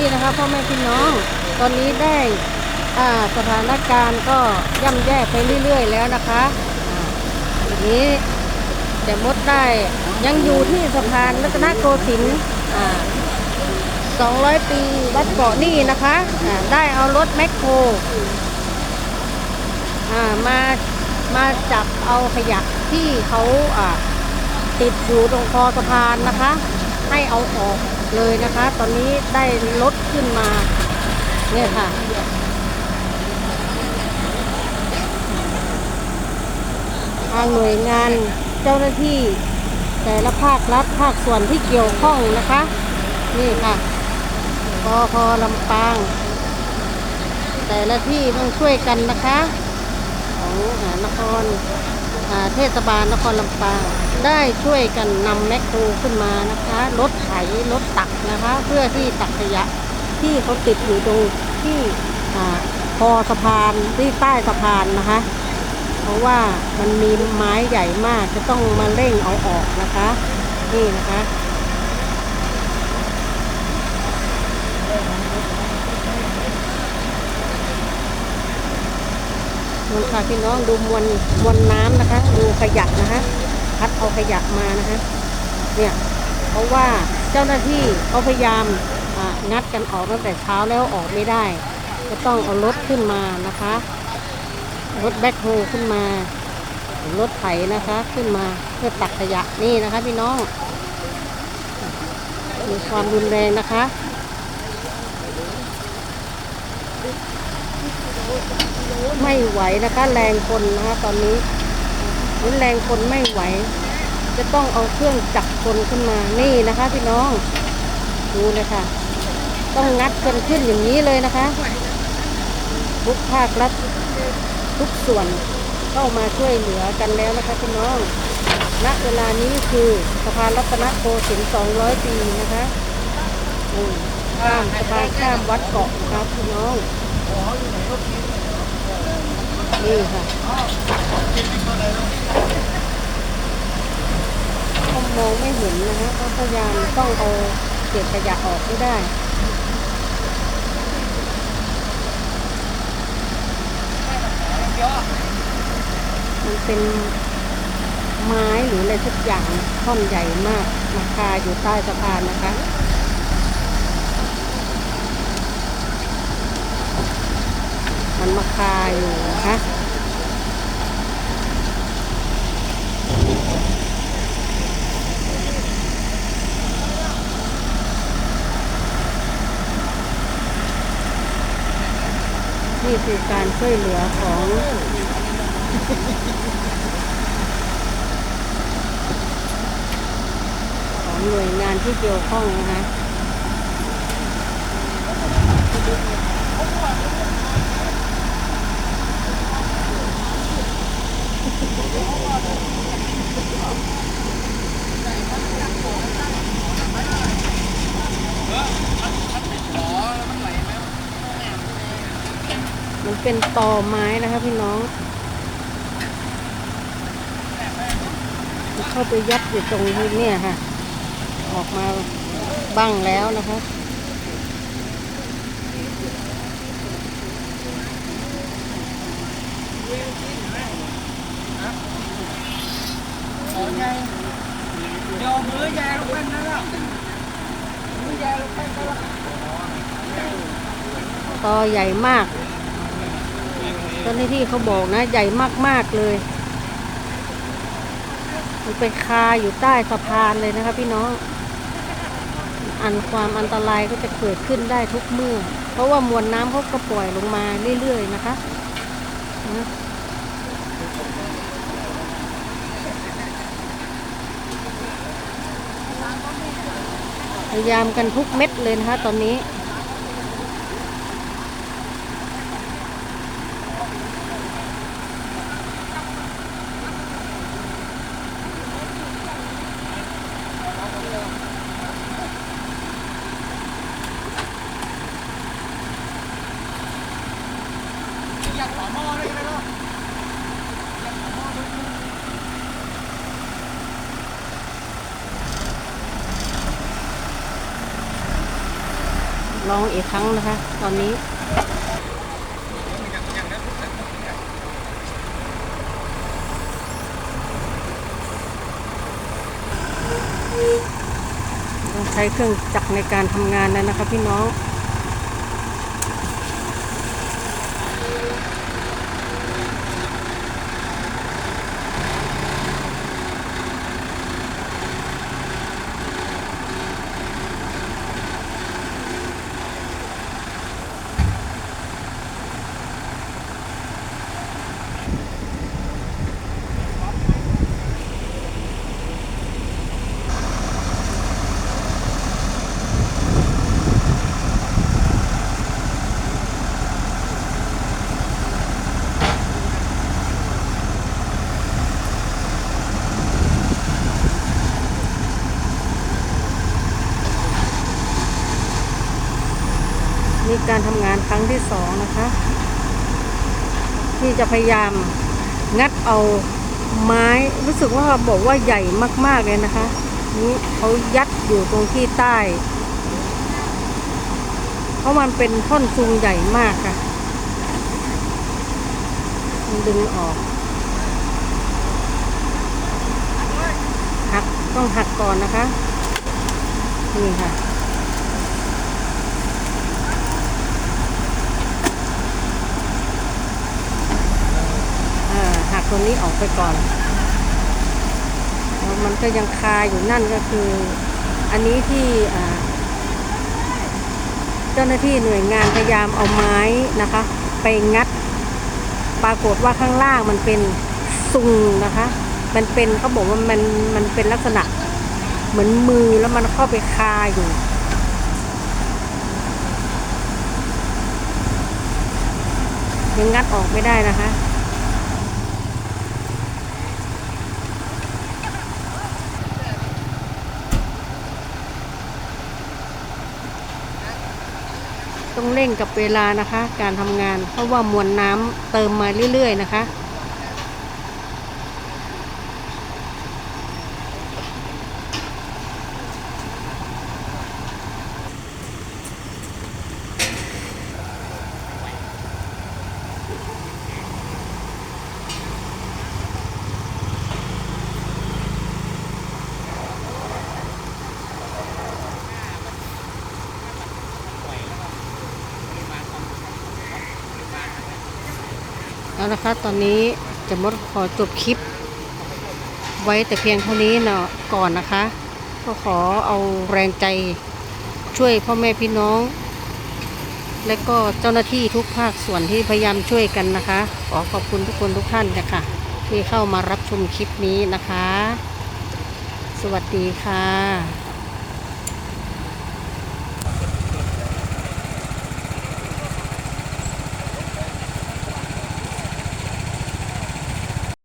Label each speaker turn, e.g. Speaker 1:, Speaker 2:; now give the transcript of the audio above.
Speaker 1: นี่นะคะพ่อแม่พี่น้อง ตอนนี้ได้สถานการณ์ก็ย่ำแย่ไปเรื่อย ๆ แล้วนะคะทีนี้แต่มดได้ยังอยู่ที่สะพานรัตนโกสินทร์200 ปีวัดเกาะนี่นะคะได้เอารถแมคโครมามาจับเอาขยะที่เขาติดอยู่ตรงคอสะพานนะคะ ให้เอาออก เลยนะคะ ตอนนี้ได้รถขึ้นมา เนี่ยค่ะ ทางหน่วยงานเจ้าหน้าที่ แต่ละภาครัฐภาคส่วนที่เกี่ยวข้องนะคะ นี่ค่ะปอพลำปาง แต่ละที่ต้องช่วยกันนะคะ ของอ่านครเทศบาลนครลำปางได้ช่วยกันนำแมคโครขึ้นมานะคะ รถไถรถ ตักนะคะ เพื่อที่ตักขยะที่เขาติดอยู่ตรงที่อ่าคอสะพานที่ใต้สะพานนะคะ เพราะว่ามันมีไม้ใหญ่มากจะต้องมาเร่งเอาออกนะคะ นี่นะคะมวลค่ะพี่น้องดูมวลมวลน้ำนะคะ ดูขยะนะคะ พัดเอาขยะมานะคะ เนี่ย เพราะว่าเจ้าหน้าที่เขาพยายามงัดกันออกตั้งแต่เช้าแล้วออกไม่ได้ ก็ต้องเอารถขึ้นมานะคะ รถแบ็คโฮขึ้นมา รถไถนะคะขึ้นมาเพื่อตักขยะนี่นะคะพี่น้อง มีความรุนแรงนะคะไม่ไหวนะคะ แรงคนนะคะตอนนี้แรงคนไม่ไหว จะต้องเอาเครื่องจักรคนขึ้นมานี่นะคะพี่น้องดูเลยค่ะ ต้องงัดกันขึ้นอย่างนี้เลยนะคะทุกภาครัฐทุกส่วนเข้ามาช่วยเหลือกันแล้วนะคะพี่น้อง ณ เวลานี้คือสะพานรัตนโกสินทร์200 ปีนะคะข้ามสะพานข้ามวัดเกาะครับพี่น้อง นี่ค่ะเขา มองไม่เห็นนะคะเขาพยายามต้องเอาเศษขยะออกให้ได้มันเป็นไม้หรืออะไรสักอย่างท่อนใหญ่มากมาคาอยู่ใต้สะพานนะคะมันมาคาอยู่นะคะนี่คือการ ช่วยเหลือของของหน่วยงานที่เกี่ยวข้องนะคะ มันเป็นตอไม้นะคะพี่น้อง เข้าไปยัดอยู่ตรงนี้เนี่ยค่ะ ออกมาบ้างแล้วนะคะ
Speaker 2: โยมมือแย่ลงไปนั่ด้วมือแย่ลงไปนั่นแล้ว
Speaker 1: ตอใหญ่มาก เจ้าหน้าที่เขาบอกนะ ใหญ่มากๆเลย มันไปคาอยู่ใต้สะพานเลยนะคะพี่น้อง อันความอันตรายก็จะเกิดขึ้นได้ทุกเมื่อ เพราะว่ามวลน้ำเขาก็ปล่อยลงมาเรื่อยๆนะคะนะพยายามกันทุกเม็ดเลยนะคะตอนนี้
Speaker 2: อยากขอหม้อเลยนะเนาะ
Speaker 1: ลองอีกครั้งนะคะ ตอนนี้ต้องใช้เครื่องจักรในการทำงานแล้วนะคะพี่น้อง นี่การทำงานครั้งที่สองนะคะ ที่จะพยายามงัดเอาไม้รู้สึกว่าบอกว่าใหญ่มากๆเลยนะคะ นี่เขายัดอยู่ตรงที่ใต้ เพราะมันเป็นท่อนซุงใหญ่มากค่ะดึงออกหักต้องหักก่อนนะคะ นี่ค่ะ เอ่อหักตรง นี้ออกไปก่อน มันก็ยังคาอยู่นั่นก็คือ อันนี้ที่เจ้าหน้าที่หน่วยงานพยายามเอาไม้นะคะ ไปงัด ปรากฏว่าข้างล่างมันเป็นซุงนะคะ มันเป็นเขาบอกว่ามันมันเป็นลักษณะ เหมือนมือแล้วมันเข้าไปคาอยู่ยังงัดออกไม่ได้นะคะ ต้องเร่งกับเวลานะคะ การทำงาน เพราะว่ามวลน้ำเติมมาเรื่อยๆนะคะ เอาละคะ ตอนนี้จะมดขอจบคลิป ไว้แต่เพียงเท่านี้เนาะก่อนนะคะ ก็ขอเอาแรงใจช่วยพ่อแม่พี่น้อง และก็เจ้าหน้าที่ทุกภาคส่วนที่พยายามช่วยกันนะคะ ขอขอบคุณทุกคนทุกท่านนะคะที่เข้ามารับชมคลิปนี้นะคะ สวัสดีค่ะ